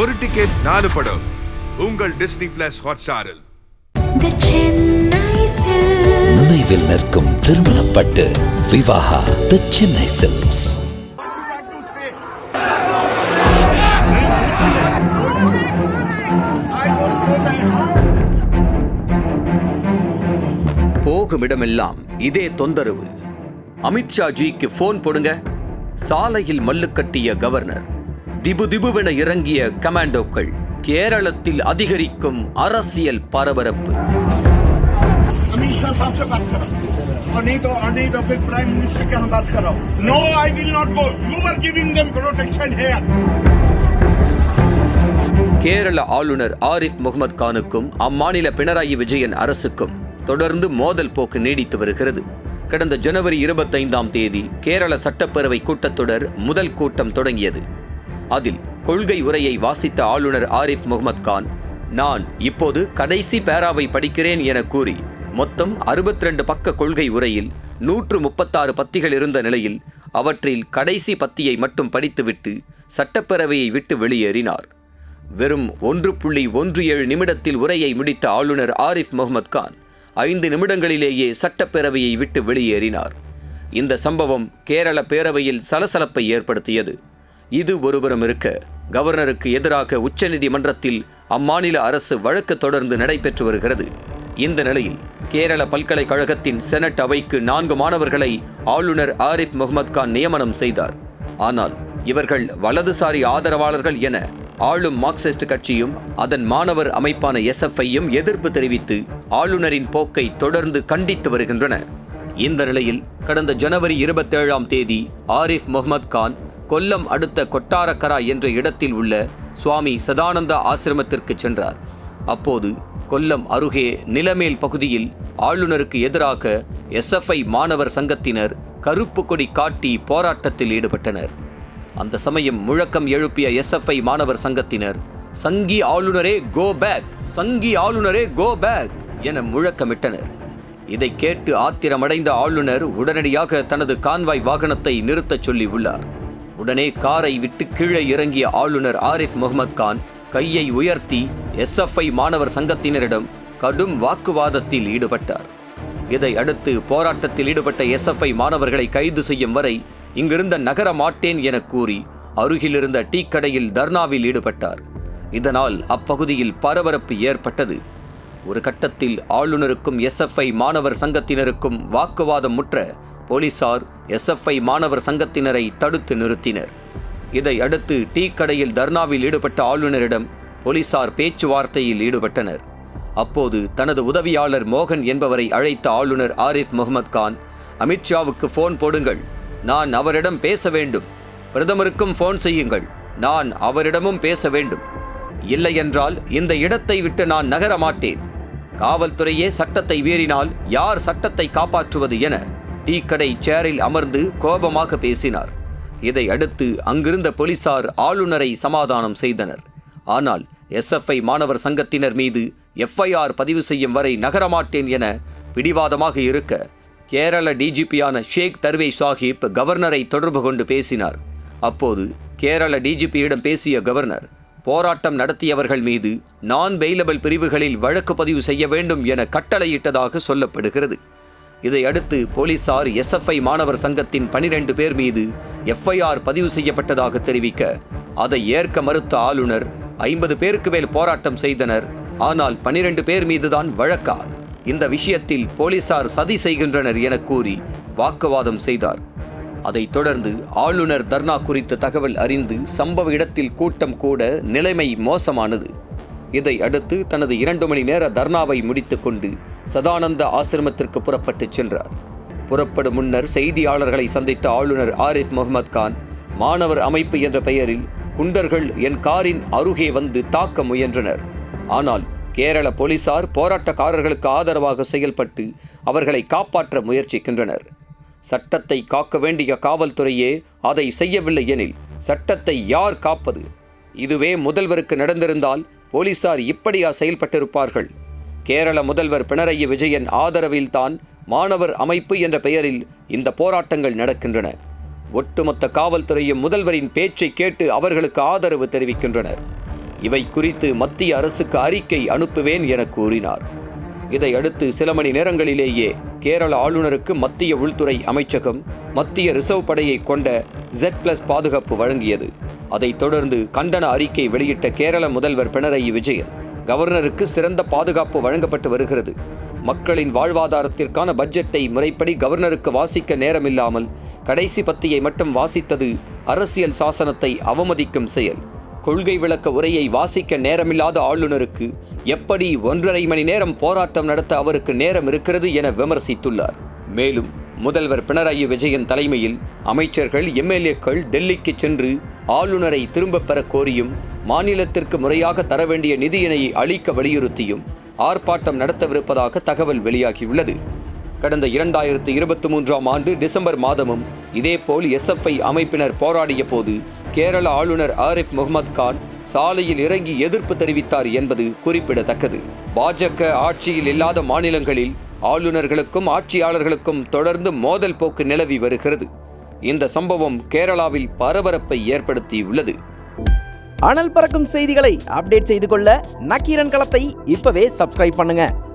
ஒரு டிக்கெட் நாலு படம். உங்கள் டிஸ்னி பிளஸ் ஹாட்ஸ்டாரில். நினைவில் நிற்கும் திருமணப்பட்டு விவாகா தி சென்னை சில்க்ஸ் போகுமிடமெல்லாம் இதே தொந்தரவு. அமித்ஷா ஜிக்கு போன் போடுங்க. சாலையில் மல்லு கட்டிய கவர்னர் திபு திபுவென இறங்கிய கமாண்டோக்கள் கேரளத்தில் அதிகரிக்கும் அரசியல் பரபரப்பு. கேரள ஆளுநர் ஆரிஃப் முகமது கானுக்கும் அம்மாநில பினராயி விஜயன் அரசுக்கும் தொடர்ந்து மோதல் போக்கு நீடித்து வருகிறது. கடந்த ஜனவரி இருபத்தைந்தாம் தேதி கேரள சட்டப்பேரவை கூட்டத்தொடர் முதல் கூட்டம் தொடங்கியது. அதில் கொள்கை உரையை வாசித்த ஆளுநர் ஆரிஃப் முகமது கான் நான் இப்போது கடைசி பேராவை படிக்கிறேன் என கூறி மொத்தம் 62 பக்க கொள்கை உரையில் நூற்று முப்பத்தாறு பத்திகள் இருந்த நிலையில் அவற்றில் கடைசி பத்தியை மட்டும் படித்துவிட்டு சட்டப்பேரவையை விட்டு வெளியேறினார். வெறும் ஒன்று புள்ளி ஒன்று ஏழு நிமிடத்தில் உரையை முடித்த ஆளுநர் ஆரிஃப் முகமது கான் ஐந்து நிமிடங்களிலேயே சட்டப்பேரவையை விட்டு வெளியேறினார். இந்த சம்பவம் கேரள பேரவையில் சலசலப்பை ஏற்படுத்தியது. இது ஒருபுறம் இருக்க கவர்னருக்கு எதிராக உச்சநீதிமன்றத்தில் அம்மாநில அரசு வழக்கு தொடர்ந்து நடைபெற்று வருகிறது. இந்த நிலையில் கேரள பல்கலைக்கழகத்தின் செனட் அவைக்கு நான்கு மாணவர்களை ஆளுநர் ஆரிஃப் முகமது கான் நியமனம் செய்தார். ஆனால் இவர்கள் வலதுசாரி ஆதரவாளர்கள் என ஆளும் மார்க்சிஸ்ட் கட்சியும் அதன் மாணவர் அமைப்பான எஸ்எஃப்ஐயும் எதிர்ப்பு தெரிவித்து ஆளுநரின் போக்கை தொடர்ந்து கண்டித்து வருகின்றன. இந்த நிலையில் கடந்த ஜனவரி இருபத்தேழாம் தேதி ஆரிஃப் முகமது கான் கொல்லம் அடுத்த கொட்டாரக்கரா என்ற இடத்தில் உள்ள சுவாமி சதானந்தா ஆசிரமத்திற்கு சென்றார். அப்போது கொல்லம் அருகே நிலமேல் பகுதியில் ஆளுநருக்கு எதிராக எஸ்எஃப்ஐ மாணவர் சங்கத்தினர் கருப்பு கொடி காட்டி போராட்டத்தில் ஈடுபட்டனர். அந்த சமயம் முழக்கம் எழுப்பிய எஸ்எஃப்ஐ மாணவர் சங்கத்தினர் சங்கி ஆளுநரே கோ பேக்! சங்கி ஆளுநரே கோ பேக்! என முழக்கமிட்டனர். இதை கேட்டு ஆத்திரமடைந்த ஆளுநர் உடனடியாக தனது கான்வாய் வாகனத்தை நிறுத்தச் சொல்லி உள்ளார். உடனே காரை விட்டு கீழே இறங்கிய ஆளுநர் ஆரிஃப் முகமது கான் கையை உயர்த்தி எஸ்எஃப்ஐ மாணவர் சங்கத்தினரிடம் கடும் வாக்குவாதத்தில் ஈடுபட்டார். இதை அடுத்து போராட்டத்தில் ஈடுபட்ட எஸ்எஃப்ஐ மாணவர்களை கைது செய்யும் வரை இங்கிருந்த நகர மாட்டேன் என கூறி அருகிலிருந்த டீ கடையில் தர்ணாவில் ஈடுபட்டார். இதனால் அப்பகுதியில் பரபரப்பு ஏற்பட்டது. ஒரு கட்டத்தில் ஆளுநருக்கும் எஸ்எஃப்ஐ மாணவர் சங்கத்தினருக்கும் வாக்குவாதம் முற்ற போலீசார் எஸ்எஃப்ஐ மாணவர் சங்கத்தினரை தடுத்து நிறுத்தினர். இதை அடுத்து டீ கடையில் தர்ணாவில் ஈடுபட்ட ஆளுநரிடம் போலீசார் பேச்சுவார்த்தையில் ஈடுபட்டனர். அப்போது தனது உதவியாளர் மோகன் என்பவரை அழைத்த ஆளுநர் ஆரிஃப் முகமது கான் அமித்ஷாவுக்கு ஃபோன் போடுங்கள். நான் அவரிடம் பேச வேண்டும். பிரதமருக்கும் ஃபோன் செய்யுங்கள். நான் அவரிடமும் பேச வேண்டும். இல்லையென்றால் இந்த இடத்தை விட்டு நான் நகர மாட்டேன். காவல்துறையே சட்டத்தை மீறினால் யார் சட்டத்தை காப்பாற்றுவது என டீ கடை சேரில் அமர்ந்து கோபமாக பேசினார். இதை அடுத்து அங்கிருந்த போலீசார் ஆளுநரை சமாதானம் செய்தனர். ஆனால் எஸ்எஃப்ஐ மாணவர் சங்கத்தினர் மீது எஃப்ஐஆர் பதிவு செய்யும் வரை நகரமாட்டேன் என பிடிவாதமாக இருக்க கேரள டிஜிபியான ஷேக் தர்வே சாஹிப் கவர்னரை தொடர்பு கொண்டு பேசினார். அப்போது கேரள டிஜிபியிடம் பேசிய கவர்னர் போராட்டம் நடத்தியவர்கள் மீது நான் பெயிலபிள் பிரிவுகளில் வழக்கு பதிவு செய்ய வேண்டும் என கட்டளையிட்டதாக சொல்லப்படுகிறது. இதையடுத்து போலீசார் எஸ்எஃப்ஐ மாணவர் சங்கத்தின் பனிரெண்டு பேர் மீது எஃப்ஐஆர் பதிவு செய்யப்பட்டதாக தெரிவிக்க அதை ஏற்க மறுத்த ஆளுநர் ஐம்பது பேருக்கு மேல் போராட்டம் செய்தனர் ஆனால் பனிரெண்டு பேர் மீதுதான் வழக்கா இந்த விஷயத்தில் போலீசார் சதி செய்கின்றனர் என கூறி வாக்குவாதம் செய்தார். அதைத் தொடர்ந்து ஆளுநர் தர்ணா குறித்த தகவல் அறிந்து சம்பவ இடத்தில் கூட்டம் கூட நிலைமை மோசமானது. இதை அடுத்து தனது இரண்டு மணி நேர தர்ணாவை முடித்துக்கொண்டு சதானந்த ஆசிரமத்திற்கு புறப்பட்டுச் சென்றார். புறப்படும் முன்னர் செய்தியாளர்களை சந்தித்த ஆளுநர் ஆரிஃப் முகமது கான் மாணவர் அமைப்பு என்ற பெயரில் குண்டர்கள் என் காரின் அருகே வந்து தாக்க முயன்றனர். ஆனால் கேரள போலீசார் போராட்டக்காரர்களுக்கு ஆதரவாக செயல்பட்டு அவர்களை காப்பாற்ற முயற்சிக்கின்றனர். சட்டத்தை காக்க வேண்டிய காவல்துறையே அதை செய்யவில்லை எனில் சட்டத்தை யார் காப்பது? இதுவே முதல்வருக்கு நடந்திருந்தால் போலீசார் இப்படியா செயல்பட்டிருப்பார்கள்? கேரள முதல்வர் பினராயி விஜயன் ஆதரவில்தான் மாணவர் அமைப்பு என்ற பெயரில் இந்த போராட்டங்கள் நடக்கின்றன. ஒட்டுமொத்த காவல்துறையும் முதல்வரின் பேச்சை கேட்டு அவர்களுக்கு ஆதரவு தெரிவிக்கின்றனர். இவை குறித்து மத்திய அரசுக்கு அறிக்கை அனுப்புவேன் என கூறினார். இதையடுத்து சில மணி நேரங்களிலேயே கேரள ஆளுநருக்கு மத்திய உள்துறை அமைச்சகம் மத்திய ரிசர்வ் படையை கொண்ட ஜெட் பிளஸ் பாதுகாப்பு வழங்கியது. அதைத் தொடர்ந்து கண்டன அறிக்கை வெளியிட்ட கேரள முதல்வர் பினராயி விஜயன் கவர்னருக்கு சிறந்த பாதுகாப்பு வழங்கப்பட்டு வருகிறது. மக்களின் வாழ்வாதாரத்திற்கான பட்ஜெட்டை முறைப்படி கவர்னருக்கு வாசிக்க நேரமில்லாமல் கடைசி பத்தியை மட்டும் வாசித்தது அரசியல் சாசனத்தை அவமதிக்கும் செயல். கொள்கை விளக்க உரையை வாசிக்க நேரமில்லாத ஆளுநருக்கு எப்படி ஒன்றரை மணி நேரம் போராட்டம் நடத்த அவருக்கு நேரம் இருக்கிறது என விமர்சித்துள்ளார். மேலும் முதல்வர் பினராயி விஜயன் தலைமையில் அமைச்சர்கள் எம்எல்ஏக்கள் டெல்லிக்கு சென்று ஆளுநரை திரும்பப் பெற கோரியும் மாநிலத்திற்கு முறையாக தர வேண்டிய நிதியினை அளிக்க வலியுறுத்தியும் ஆர்ப்பாட்டம் நடத்தவிருப்பதாக தகவல் வெளியாகியுள்ளது. கடந்த இரண்டாயிரத்து இருபத்தி மூன்றாம் ஆண்டு டிசம்பர் மாதமும் இதேபோல் எஸ்எஃப்ஐ அமைப்பினர் போராடிய போது கேரள ஆளுநர் ஆரிஃப் முகமது கான் சாலையில் இறங்கி எதிர்ப்பு தெரிவித்தார் என்பது குறிப்பிடத்தக்கது. பாஜக ஆட்சியில் இல்லாத மாநிலங்களில் ஆளுநர்களுக்கும் ஆட்சியாளர்களுக்கும் தொடர்ந்து மோதல் போக்கு நிலவி வருகிறது. இந்த சம்பவம் கேரளாவில் பரபரப்பை ஏற்படுத்தியுள்ளது. அனல் பறக்கும் செய்திகளை அப்டேட் செய்து கொள்ள நக்கீரன் களத்தை இப்பவே சப்ஸ்கிரைப் பண்ணுங்க.